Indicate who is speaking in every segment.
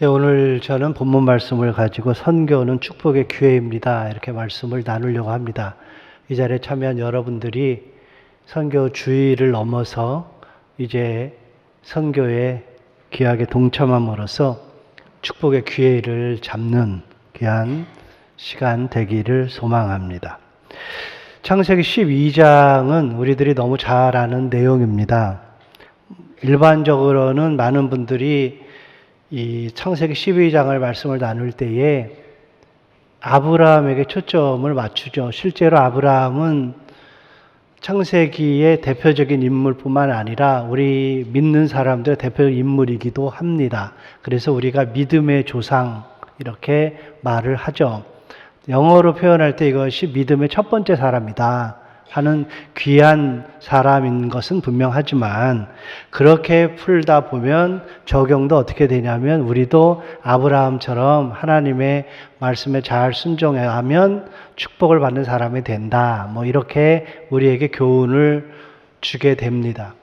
Speaker 1: 네, 오늘 저는 본문 말씀을 가지고 선교는 축복의 기회입니다. 이렇게 말씀을 나누려고 합니다. 이 자리에 참여한 여러분들이 선교 주의를 넘어서 이제 선교에 귀하게 동참함으로써 축복의 기회를 잡는 귀한 시간 되기를 소망합니다. 창세기 12장은 우리들이 너무 잘 아는 내용입니다. 일반적으로는 많은 분들이 이 창세기 12장을 말씀을 나눌 때에 아브라함에게 초점을 맞추죠. 실제로 아브라함은 창세기의 대표적인 인물뿐만 아니라 우리 믿는 사람들의 대표 인물이기도 합니다. 그래서 우리가 믿음의 조상 이렇게 말을 하죠. 영어로 표현할 때 이것이 믿음의 첫 번째 사람이다 하는 귀한 사람인 것은 분명하지만 그렇게 풀다 보면 적용도 어떻게 되냐면 우리도 아브라함처럼 하나님의 말씀에 잘 순종하면 축복을 받는 사람이 된다. 뭐 이렇게 우리에게 교훈을 주게 됩니다.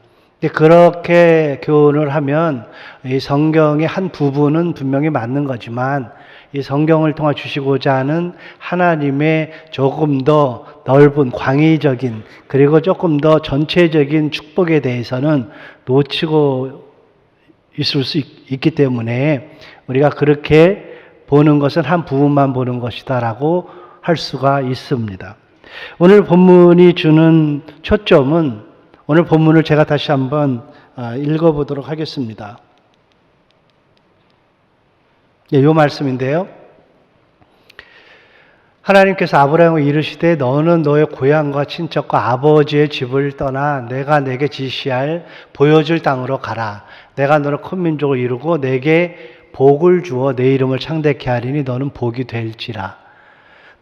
Speaker 1: 그렇게 교훈을 하면 이 성경의 한 부분은 분명히 맞는 거지만 이 성경을 통해 주시고자 하는 하나님의 조금 더 넓은 광의적인 그리고 조금 더 전체적인 축복에 대해서는 놓치고 있을 수 있, 기 때문에 우리가 그렇게 보는 것은 한 부분만 보는 것이다라고 할 수가 있습니다. 오늘 본문이 주는 초점은 오늘 본문을 제가 다시 한번 아, 읽어보도록 하겠습니다. 예, 요 말씀인데요. 하나님께서 아브라함을 이르시되 너는 너의 고향과 친척과 아버지의 집을 떠나 내가 내게 지시할 보여줄 땅으로 가라. 내가 너를 큰 민족을 이루고 내게 복을 주어 내 이름을 창대케 하리니 너는 복이 될지라.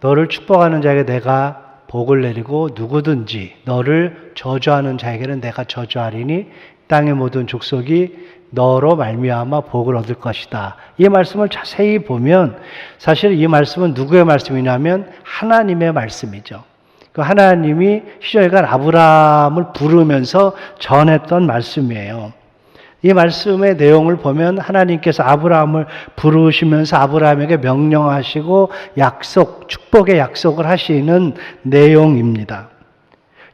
Speaker 1: 너를 축복하는 자에게 내가 복을 내리고 누구든지 너를 저주하는 자에게는 내가 저주하리니 땅의 모든 족속이 너로 말미암아 복을 얻을 것이다. 이 말씀을 자세히 보면 사실 이 말씀은 누구의 말씀이냐면 하나님의 말씀이죠. 그 하나님이 시절간 아브라함을 부르면서 전했던 말씀이에요. 이 말씀의 내용을 보면 하나님께서 아브라함을 부르시면서 아브라함에게 명령하시고 약속, 축복의 약속을 하시는 내용입니다.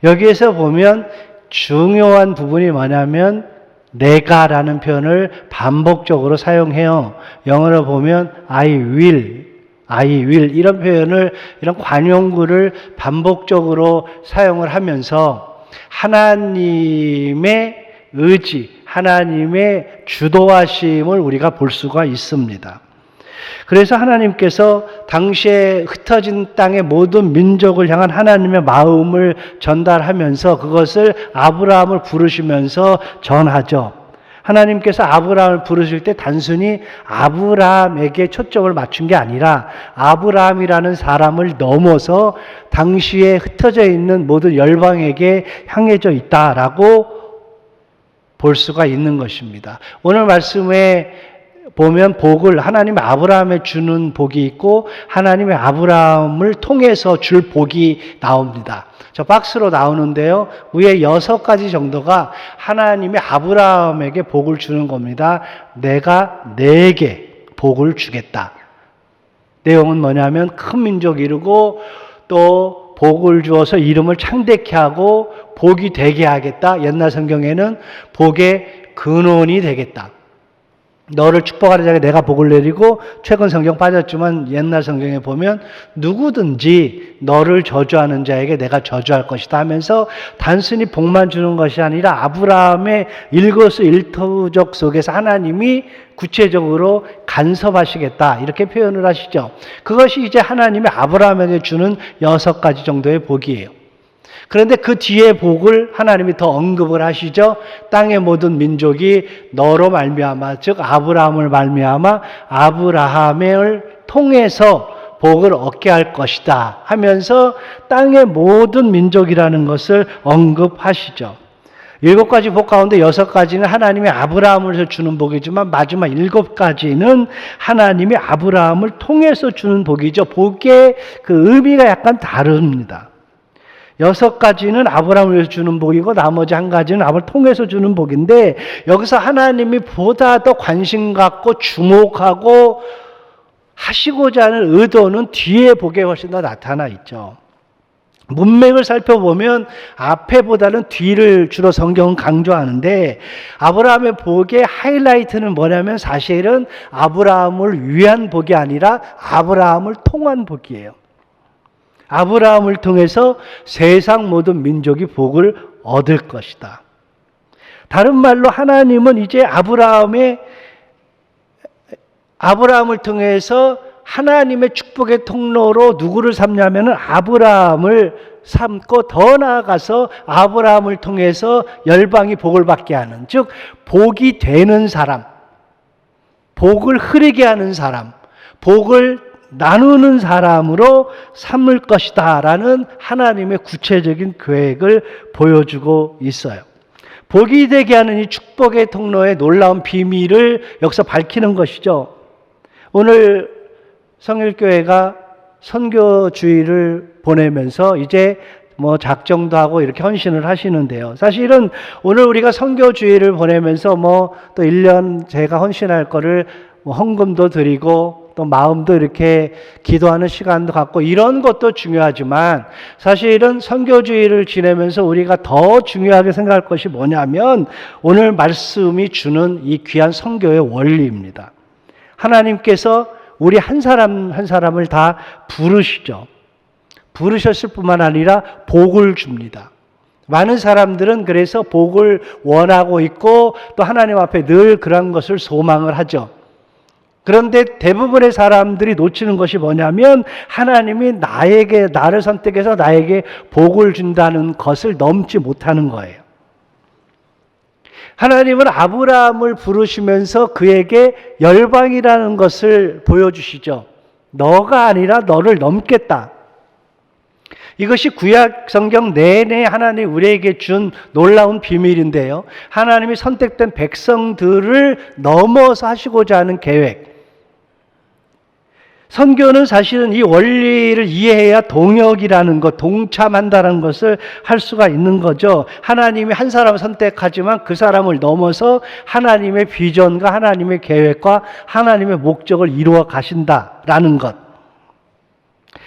Speaker 1: 여기에서 보면 중요한 부분이 뭐냐면 내가라는 표현을 반복적으로 사용해요. 영어로 보면 I will, I will 이런 표현을 이런 관용구를 반복적으로 사용을 하면서 하나님의 의지, 하나님의 주도하심을 우리가 볼 수가 있습니다. 그래서 하나님께서 당시에 흩어진 땅의 모든 민족을 향한 하나님의 마음을 전달하면서 그것을 아브라함을 부르시면서 전하죠. 하나님께서 아브라함을 부르실 때 단순히 아브라함에게 초점을 맞춘 게 아니라 아브라함이라는 사람을 넘어서 당시에 흩어져 있는 모든 열방에게 향해져 있다라고 볼 수가 있는 것입니다. 오늘 말씀에 보면 복을 하나님 아브라함에 주는 복이 있고 하나님의 아브라함을 통해서 줄 복이 나옵니다. 저 박스로 나오는데요. 위에 여섯 가지 정도가 하나님의 아브라함에게 복을 주는 겁니다. 내가 내게 복을 주겠다. 내용은 뭐냐면 큰 민족 이루고 또 복을 주어서 이름을 창대케 하고 복이 되게 하겠다. 옛날 성경에는 복의 근원이 되겠다. 너를 축복하는 자에게 내가 복을 내리고 최근 성경 빠졌지만 옛날 성경에 보면 누구든지 너를 저주하는 자에게 내가 저주할 것이다 하면서 단순히 복만 주는 것이 아니라 아브라함의 일거수 일투족 속에서 하나님이 구체적으로 간섭하시겠다 이렇게 표현을 하시죠. 그것이 이제 하나님의 아브라함에게 주는 여섯 가지 정도의 복이에요. 그런데 그 뒤에 복을 하나님이 더 언급을 하시죠. 땅의 모든 민족이 너로 말미암아 즉 아브라함을 말미암아 아브라함을 통해서 복을 얻게 할 것이다 하면서 땅의 모든 민족이라는 것을 언급하시죠. 일곱 가지 복 가운데 여섯 가지는 하나님의 아브라함을 주는 복이지만 마지막 일곱 가지는 하나님의 아브라함을 통해서 주는 복이죠. 복의 그 의미가 약간 다릅니다. 여섯 가지는 아브라함을 위해서 주는 복이고 나머지 한 가지는 아브라함을 통해서 주는 복인데 여기서 하나님이 보다 더 관심 갖고 주목하고 하시고자 하는 의도는 뒤에 복에 훨씬 더 나타나 있죠. 문맥을 살펴보면 앞에보다는 뒤를 주로 성경은 강조하는데 아브라함의 복의 하이라이트는 뭐냐면 사실은 아브라함을 위한 복이 아니라 아브라함을 통한 복이에요. 아브라함을 통해서 세상 모든 민족이 복을 얻을 것이다. 다른 말로 하나님은 이제 아브라함의 아브라함을 통해서 하나님의 축복의 통로로 누구를 삼냐면은 아브라함을 삼고 더 나아가서 아브라함을 통해서 열방이 복을 받게 하는 즉 복이 되는 사람 복을 흐르게 하는 사람 복을 나누는 사람으로 삼을 것이다 라는 하나님의 구체적인 계획을 보여주고 있어요. 복이 되게 하는 이 축복의 통로의 놀라운 비밀을 여기서 밝히는 것이죠. 오늘 성일교회가 선교주의를 보내면서 이제 뭐 작정도 하고 이렇게 헌신을 하시는데요. 사실은 오늘 우리가 선교주의를 보내면서 뭐 또 1년 제가 헌신할 거를 뭐 헌금도 드리고 또 마음도 이렇게 기도하는 시간도 갖고 이런 것도 중요하지만 사실은 선교주의를 지내면서 우리가 더 중요하게 생각할 것이 뭐냐면 오늘 말씀이 주는 이 귀한 선교의 원리입니다. 하나님께서 우리 한 사람 한 사람을 다 부르시죠. 부르셨을 뿐만 아니라 복을 줍니다. 많은 사람들은 그래서 복을 원하고 있고 또 하나님 앞에 늘 그런 것을 소망을 하죠. 그런데 대부분의 사람들이 놓치는 것이 뭐냐면 하나님이 나에게 나를 선택해서 나에게 복을 준다는 것을 넘지 못하는 거예요. 하나님은 아브라함을 부르시면서 그에게 열방이라는 것을 보여주시죠. 너가 아니라 너를 넘겠다. 이것이 구약 성경 내내 하나님 우리에게 준 놀라운 비밀인데요. 하나님이 선택된 백성들을 넘어서 하시고자 하는 계획. 선교는 사실은 이 원리를 이해해야 동역이라는 것, 동참한다는 것을 할 수가 있는 거죠. 하나님이 한 사람을 선택하지만 그 사람을 넘어서 하나님의 비전과 하나님의 계획과 하나님의 목적을 이루어 가신다라는 것.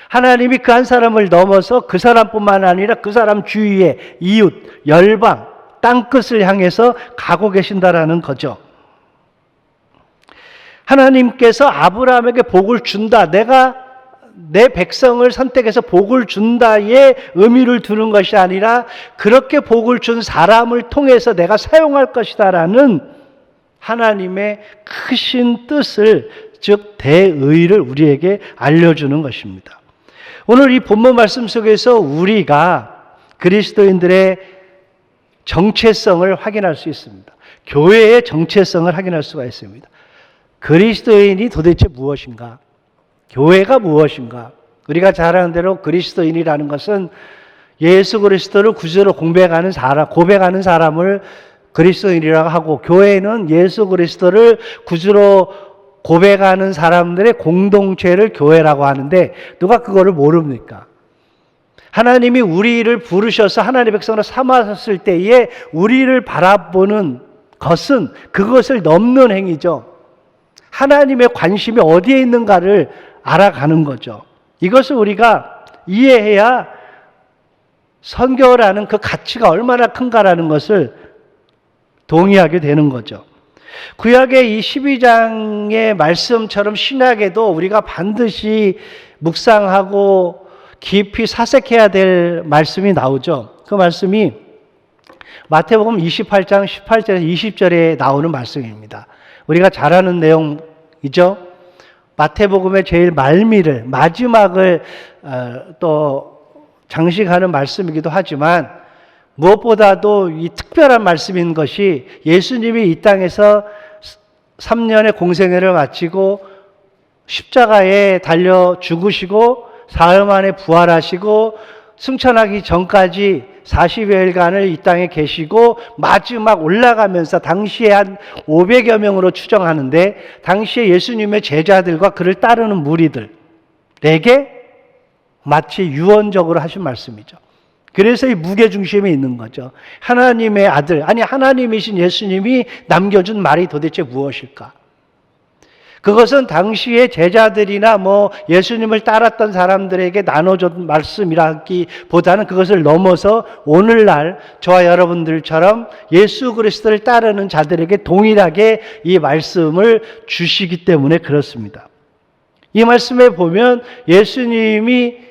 Speaker 1: 하나님이 그 한 사람을 넘어서 그 사람뿐만 아니라 그 사람 주위의 이웃, 열방, 땅끝을 향해서 가고 계신다라는 거죠. 하나님께서 아브라함에게 복을 준다. 내가 내 백성을 선택해서 복을 준다의 의미를 두는 것이 아니라 그렇게 복을 준 사람을 통해서 내가 사용할 것이다라는 하나님의 크신 뜻을 즉 대의를 우리에게 알려주는 것입니다. 오늘 이 본문 말씀 속에서 우리가 그리스도인들의 정체성을 확인할 수 있습니다. 교회의 정체성을 확인할 수가 있습니다. 그리스도인이 도대체 무엇인가? 교회가 무엇인가? 우리가 잘 아는 대로 그리스도인이라는 것은 예수 그리스도를 구주로 공백하는 사람, 고백하는 사람을 그리스도인이라고 하고 교회는 예수 그리스도를 구주로 고백하는 사람들의 공동체를 교회라고 하는데 누가 그거를 모릅니까? 하나님이 우리를 부르셔서 하나님의 백성으로 삼았을 때에 우리를 바라보는 것은 그것을 넘는 행위죠. 하나님의 관심이 어디에 있는가를 알아가는 거죠. 이것을 우리가 이해해야 선교라는 그 가치가 얼마나 큰가라는 것을 동의하게 되는 거죠. 구약의 이 12장의 말씀처럼 신약에도 우리가 반드시 묵상하고 깊이 사색해야 될 말씀이 나오죠. 그 말씀이 마태복음 28장 18절에서 20절에 나오는 말씀입니다. 우리가 잘 아는 내용이죠. 마태복음의 제일 말미를 마지막을 어, 또 장식하는 말씀이기도 하지만 무엇보다도 이 특별한 말씀인 것이 예수님이 이 땅에서 3년의 공생애를 마치고 십자가에 달려 죽으시고 사흘 만에 부활하시고 승천하기 전까지 40여일간을 이 땅에 계시고 마지막 올라가면서 당시에 한 500여 명으로 추정하는데 당시에 예수님의 제자들과 그를 따르는 무리들에게 마치 유언적으로 하신 말씀이죠. 그래서 이 무게중심이 있는 거죠. 하나님의 아들, 아니 하나님이신 예수님이 남겨준 말이 도대체 무엇일까? 그것은 당시의 제자들이나 뭐 예수님을 따랐던 사람들에게 나눠준 말씀이라기보다는 그것을 넘어서 오늘날 저와 여러분들처럼 예수 그리스도를 따르는 자들에게 동일하게 이 말씀을 주시기 때문에 그렇습니다. 이 말씀에 보면 예수님이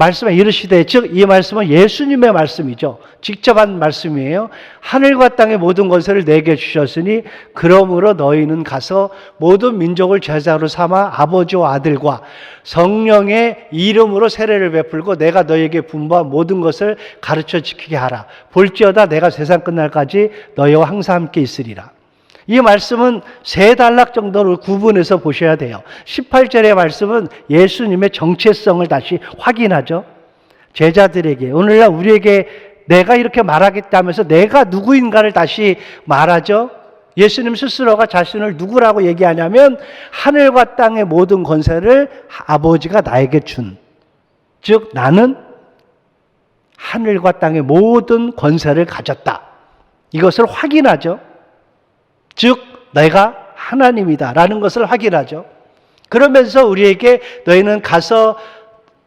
Speaker 1: 말씀에 이르시되 즉 이 말씀은 예수님의 말씀이죠. 직접 한 말씀이에요. 하늘과 땅의 모든 것을 내게 주셨으니 그러므로 너희는 가서 모든 민족을 제자로 삼아 아버지와 아들과 성령의 이름으로 세례를 베풀고 내가 너희에게 분부한 모든 것을 가르쳐 지키게 하라. 볼지어다 내가 세상 끝날까지 너희와 항상 함께 있으리라. 이 말씀은 세 단락 정도를 구분해서 보셔야 돼요. 18절의 말씀은 예수님의 정체성을 다시 확인하죠. 제자들에게, 오늘날 우리에게 내가 이렇게 말하겠다면서 내가 누구인가를 다시 말하죠. 예수님 스스로가 자신을 누구라고 얘기하냐면 하늘과 땅의 모든 권세를 아버지가 나에게 준. 즉, 나는 하늘과 땅의 모든 권세를 가졌다. 이것을 확인하죠. 즉 내가 하나님이다라는 것을 확인하죠. 그러면서 우리에게 너희는 가서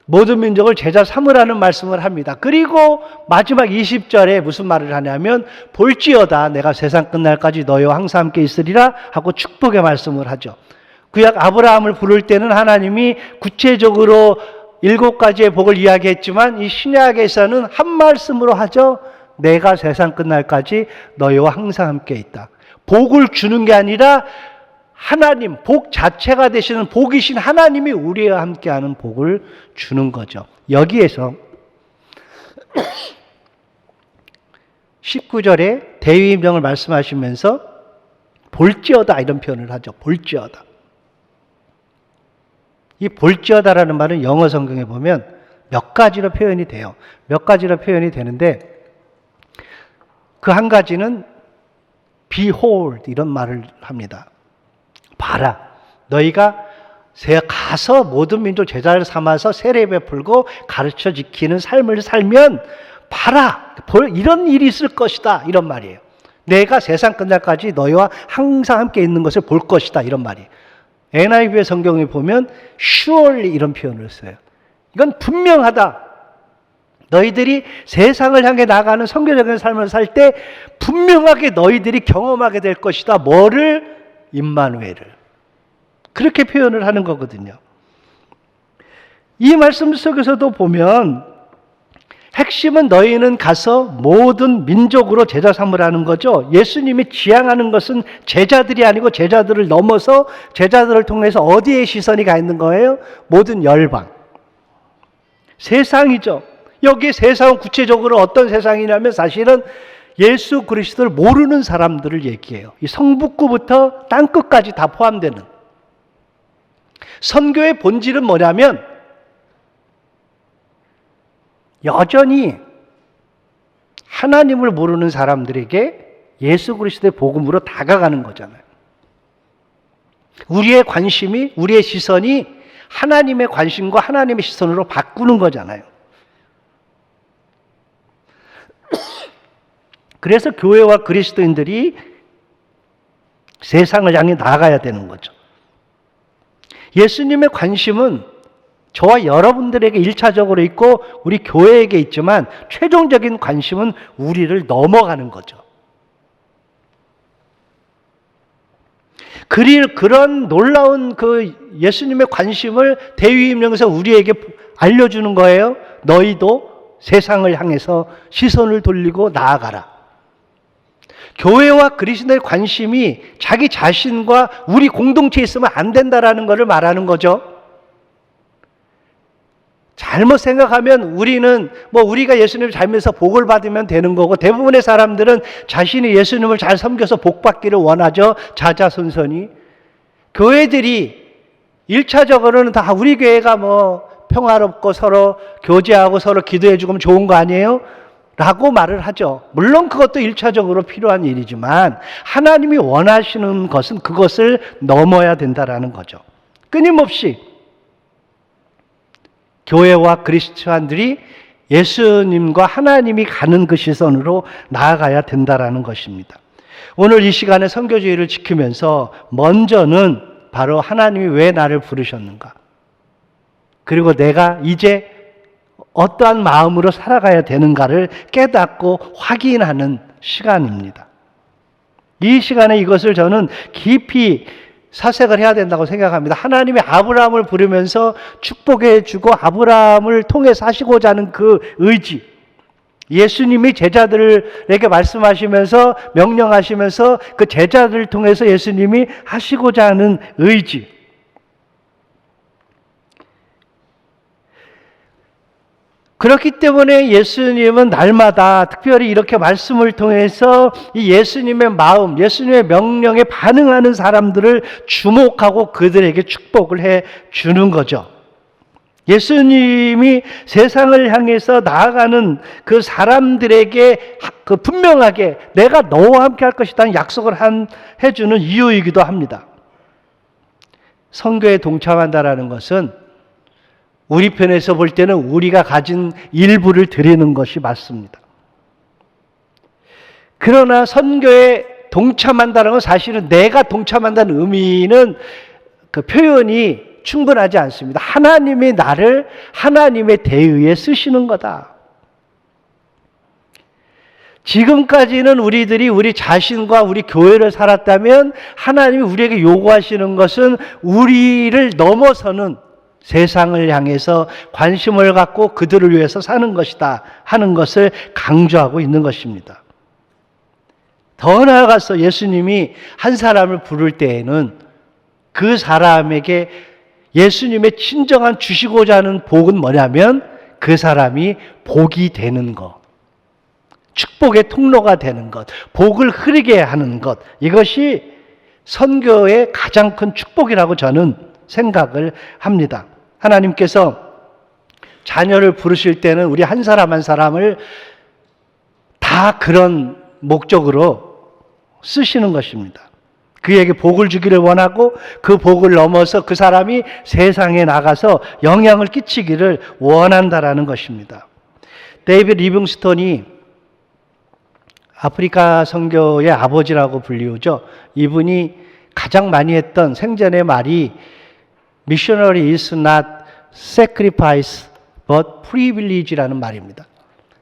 Speaker 1: 모든 민족을 제자 삼으라는 말씀을 합니다. 그리고 마지막 20절에 무슨 말을 하냐면 볼지어다 내가 세상 끝날까지 너희와 항상 함께 있으리라 하고 축복의 말씀을 하죠. 구약 아브라함을 부를 때는 하나님이 구체적으로 일곱 가지의 복을 이야기했지만 이 신약에서는 한 말씀으로 하죠. 내가 세상 끝날까지 너희와 항상 함께 있다. 복을 주는 게 아니라 하나님, 복 자체가 되시는 복이신 하나님이 우리와 함께하는 복을 주는 거죠. 여기에서 19절에 대위임령을 말씀하시면서 볼지어다 이런 표현을 하죠. 볼지어다. 이 볼지어다라는 말은 영어 성경에 보면 몇 가지로 표현이 돼요. 몇 가지로 표현이 되는데 그 한 가지는 behold 이런 말을 합니다. 봐라. 너희가 가서 모든 민족 제자를 삼아서 세례 베풀고 가르쳐 지키는 삶을 살면 봐라. 이런 일이 있을 것이다. 이런 말이에요. 내가 세상 끝날까지 너희와 항상 함께 있는 것을 볼 것이다. 이런 말이에요. NIV의 성경에 보면 surely 이런 표현을 써요. 이건 분명하다. 너희들이 세상을 향해 나가는 성교적인 삶을 살 때 분명하게 너희들이 경험하게 될 것이다. 뭐를? 임마누엘을. 그렇게 표현을 하는 거거든요. 이 말씀 속에서도 보면 핵심은 너희는 가서 모든 민족으로 제자 삼으라는 거죠. 예수님이 지향하는 것은 제자들이 아니고 제자들을 넘어서 제자들을 통해서 어디에 시선이 가 있는 거예요? 모든 열방. 세상이죠. 여기 세상은 구체적으로 어떤 세상이냐면 사실은 예수 그리스도를 모르는 사람들을 얘기해요. 이 성북구부터 땅 끝까지 다 포함되는. 선교의 본질은 뭐냐면 여전히 하나님을 모르는 사람들에게 예수 그리스도의 복음으로 다가가는 거잖아요. 우리의 관심이, 우리의 시선이 하나님의 관심과 하나님의 시선으로 바꾸는 거잖아요. 그래서 교회와 그리스도인들이 세상을 향해 나가야 되는 거죠. 예수님의 관심은 저와 여러분들에게 일차적으로 있고 우리 교회에게 있지만 최종적인 관심은 우리를 넘어가는 거죠. 그런 놀라운 그 예수님의 관심을 대위임령에서 우리에게 알려주는 거예요. 너희도 세상을 향해서 시선을 돌리고 나아가라. 교회와 그리스도의 관심이 자기 자신과 우리 공동체에 있으면 안 된다라는 것을 말하는 거죠. 잘못 생각하면 우리는 뭐 우리가 예수님을 닮면서 복을 받으면 되는 거고 대부분의 사람들은 자신이 예수님을 잘 섬겨서 복 받기를 원하죠. 자자손손이. 교회들이 일차적으로는 다 우리 교회가 뭐 평화롭고 서로 교제하고 서로 기도해 주면 좋은 거 아니에요? 라고 말을 하죠. 물론 그것도 일차적으로 필요한 일이지만 하나님이 원하시는 것은 그것을 넘어야 된다라는 거죠. 끊임없이 교회와 그리스도인들이 예수님과 하나님이 가는 그 시선으로 나아가야 된다라는 것입니다. 오늘 이 시간에 선교주의를 지키면서 먼저는 바로 하나님이 왜 나를 부르셨는가? 그리고 내가 이제 어떠한 마음으로 살아가야 되는가를 깨닫고 확인하는 시간입니다. 이 시간에 이것을 저는 깊이 사색을 해야 된다고 생각합니다. 하나님이 아브라함을 부르면서 축복해 주고 아브라함을 통해서 하시고자 하는 그 의지. 예수님이 제자들에게 말씀하시면서 명령하시면서 그 제자들을 통해서 예수님이 하시고자 하는 의지. 그렇기 때문에 예수님은 날마다 특별히 이렇게 말씀을 통해서 이 예수님의 마음, 예수님의 명령에 반응하는 사람들을 주목하고 그들에게 축복을 해 주는 거죠. 예수님이 세상을 향해서 나아가는 그 사람들에게 그 분명하게 내가 너와 함께 할 것이라는 약속을 한, 해주는 이유이기도 합니다. 선교에 동참한다라는 것은 우리 편에서 볼 때는 우리가 가진 일부를 드리는 것이 맞습니다. 그러나 선교에 동참한다는 건 사실은 내가 동참한다는 의미는 그 표현이 충분하지 않습니다. 하나님이 나를 하나님의 대의에 쓰시는 거다. 지금까지는 우리들이 우리 자신과 우리 교회를 살았다면 하나님이 우리에게 요구하시는 것은 우리를 넘어서는 세상을 향해서 관심을 갖고 그들을 위해서 사는 것이다 하는 것을 강조하고 있는 것입니다. 더 나아가서 예수님이 한 사람을 부를 때에는 그 사람에게 예수님의 진정한 주시고자 하는 복은 뭐냐면 그 사람이 복이 되는 것. 축복의 통로가 되는 것. 복을 흐르게 하는 것. 이것이 선교의 가장 큰 축복이라고 저는 생각을 합니다. 하나님께서 자녀를 부르실 때는 우리 한 사람 한 사람을 다 그런 목적으로 쓰시는 것입니다. 그에게 복을 주기를 원하고 그 복을 넘어서 그 사람이 세상에 나가서 영향을 끼치기를 원한다라는 것입니다. 데이비드 리빙스톤이 아프리카 선교의 아버지라고 불리우죠. 이분이 가장 많이 했던 생전의 말이 missionary is not sacrifice but privilege라는 말입니다.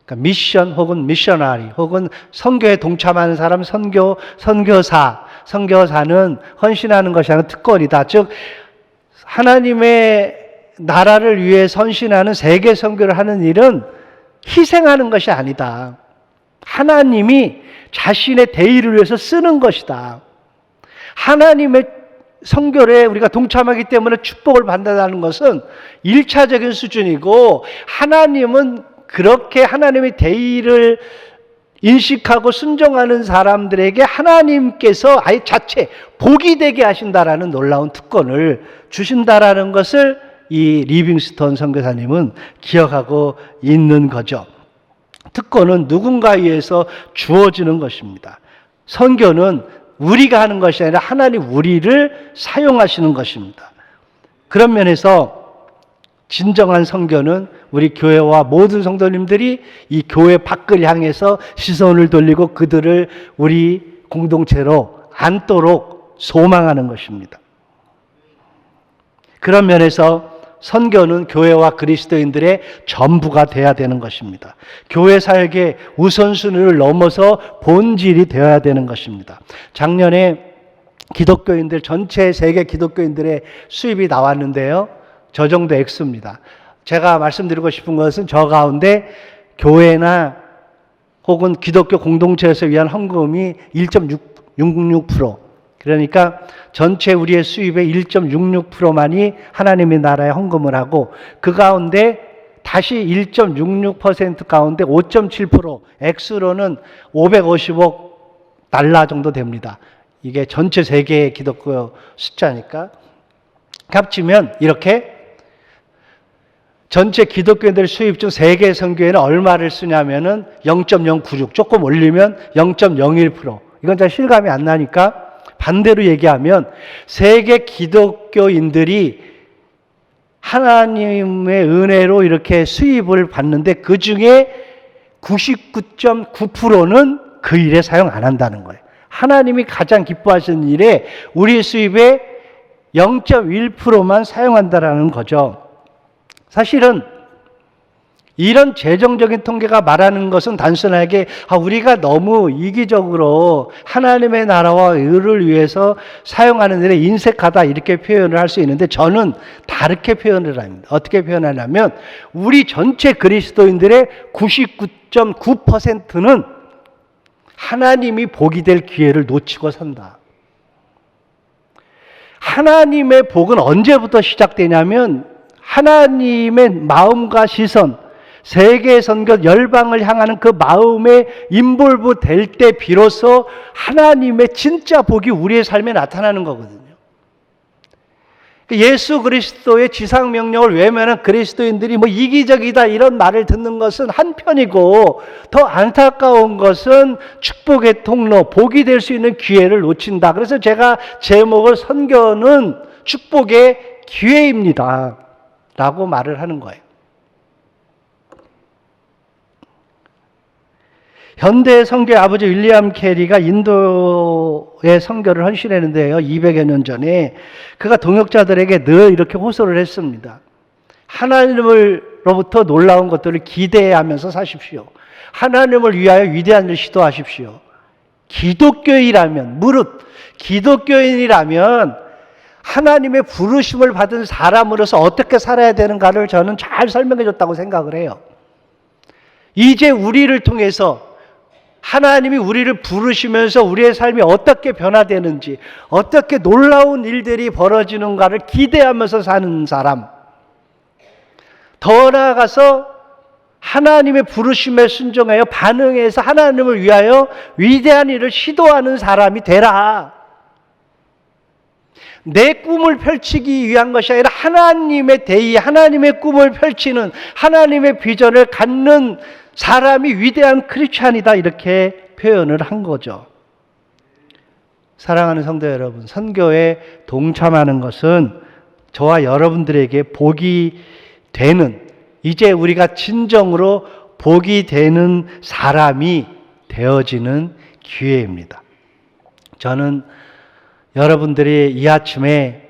Speaker 1: 그러니까 미션 혹은 미셔너리 혹은 선교에 동참하는 사람 선교 선교사 선교사는 헌신하는 것이 아니라 특권이다. 즉 하나님의 나라를 위해 선신하는 세계 선교를 하는 일은 희생하는 것이 아니다. 하나님이 자신의 대의를 위해서 쓰는 것이다. 하나님의 성결에 우리가 동참하기 때문에 축복을 받는다는 것은 일차적인 수준이고 하나님은 그렇게 하나님의 대의를 인식하고 순종하는 사람들에게 하나님께서 아예 자체 복이 되게 하신다라는 놀라운 특권을 주신다라는 것을 이 리빙스턴 선교사님은 기억하고 있는 거죠. 특권은 누군가에 의해서 주어지는 것입니다. 선교는 우리가 하는 것이 아니라 하나님 우리를 사용하시는 것입니다. 그런 면에서 진정한 성교는 우리 교회와 모든 성도님들이 이 교회 밖을 향해서 시선을 돌리고 그들을 우리 공동체로 앉도록 소망하는 것입니다. 그런 면에서 선교는 교회와 그리스도인들의 전부가 돼야 되는 것입니다. 교회 사역의 우선순위를 넘어서 본질이 되어야 되는 것입니다. 작년에 기독교인들 전체 세계 기독교인들의 수입이 나왔는데요. 저 정도 액수입니다. 제가 말씀드리고 싶은 것은 저 가운데 교회나 혹은 기독교 공동체에서 위한 헌금이 1.66% 그러니까 전체 우리의 수입의 1.66%만이 하나님의 나라에 헌금을 하고 그 가운데 다시 1.66% 가운데 5.7% 액수로는 550억 달러 정도 됩니다. 이게 전체 세계의 기독교 숫자니까 합치면 이렇게 전체 기독교인들 수입 중 세계 선교회는 얼마를 쓰냐면은 0.096 조금 올리면 0.01% 이건 잘 실감이 안 나니까 반대로 얘기하면 세계 기독교인들이 하나님의 은혜로 이렇게 수입을 받는데 그 중에 99.9%는 그 일에 사용 안 한다는 거예요. 하나님이 가장 기뻐하시는 일에 우리 수입의 0.1%만 사용한다라는 거죠. 사실은 이런 재정적인 통계가 말하는 것은 단순하게 아, 우리가 너무 이기적으로 하나님의 나라와 의를 위해서 사용하는 일에 인색하다 이렇게 표현을 할 수 있는데 저는 다르게 표현을 합니다. 어떻게 표현하냐면 우리 전체 그리스도인들의 99.9%는 하나님이 복이 될 기회를 놓치고 산다. 하나님의 복은 언제부터 시작되냐면 하나님의 마음과 시선, 세계 선교 열방을 향하는 그 마음에 인볼브 될 때 비로소 하나님의 진짜 복이 우리의 삶에 나타나는 거거든요. 예수 그리스도의 지상 명령을 외면한 그리스도인들이 뭐 이기적이다 이런 말을 듣는 것은 한편이고 더 안타까운 것은 축복의 통로, 복이 될 수 있는 기회를 놓친다. 그래서 제가 제목을 선교는 축복의 기회입니다. 라고 말을 하는 거예요. 현대 선교의 아버지 윌리엄 캐리가 인도의 선교를 헌신했는데요. 200여 년 전에 그가 동역자들에게 늘 이렇게 호소를 했습니다. 하나님으로부터 놀라운 것들을 기대하면서 사십시오. 하나님을 위하여 위대한 일을 시도하십시오. 기독교인이라면 무릇 기독교인이라면 하나님의 부르심을 받은 사람으로서 어떻게 살아야 되는가를 저는 잘 설명해 줬다고 생각을 해요. 이제 우리를 통해서 하나님이 우리를 부르시면서 우리의 삶이 어떻게 변화되는지, 어떻게 놀라운 일들이 벌어지는가를 기대하면서 사는 사람. 더 나아가서 하나님의 부르심에 순종하여 반응해서 하나님을 위하여 위대한 일을 시도하는 사람이 되라. 내 꿈을 펼치기 위한 것이 아니라 하나님의 대의, 하나님의 꿈을 펼치는 하나님의 비전을 갖는 사람이 위대한 크리스찬이다 이렇게 표현을 한 거죠. 사랑하는 성도 여러분, 선교에 동참하는 것은 저와 여러분들에게 복이 되는 이제 우리가 진정으로 복이 되는 사람이 되어지는 기회입니다. 저는 여러분들이 이 아침에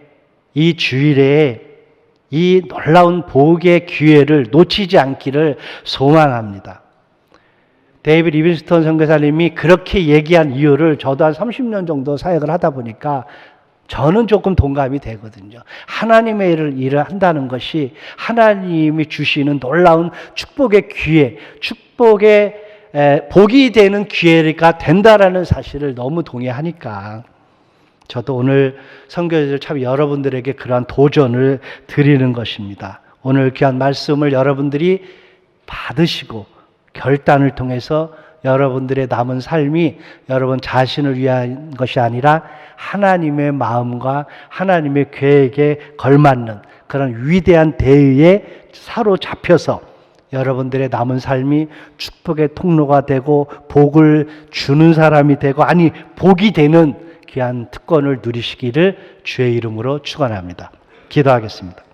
Speaker 1: 이 주일에 이 놀라운 복의 기회를 놓치지 않기를 소망합니다. 데이비 리빈스턴 선교사님이 그렇게 얘기한 이유를 저도 한 30년 정도 사역을 하다 보니까 저는 조금 동감이 되거든요. 하나님의 일을, 일을 한다는 것이 하나님이 주시는 놀라운 축복의 기회, 축복의 에, 복이 되는 기회가 된다라는 사실을 너무 동의하니까 저도 오늘 선교제를 참 여러분들에게 그러한 도전을 드리는 것입니다. 오늘 귀한 말씀을 여러분들이 받으시고 결단을 통해서 여러분들의 남은 삶이 여러분 자신을 위한 것이 아니라 하나님의 마음과 하나님의 계획에 걸맞는 그런 위대한 대의에 사로잡혀서 여러분들의 남은 삶이 축복의 통로가 되고 복을 주는 사람이 되고 아니 복이 되는 귀한 특권을 누리시기를 주의 이름으로 축원합니다. 기도하겠습니다.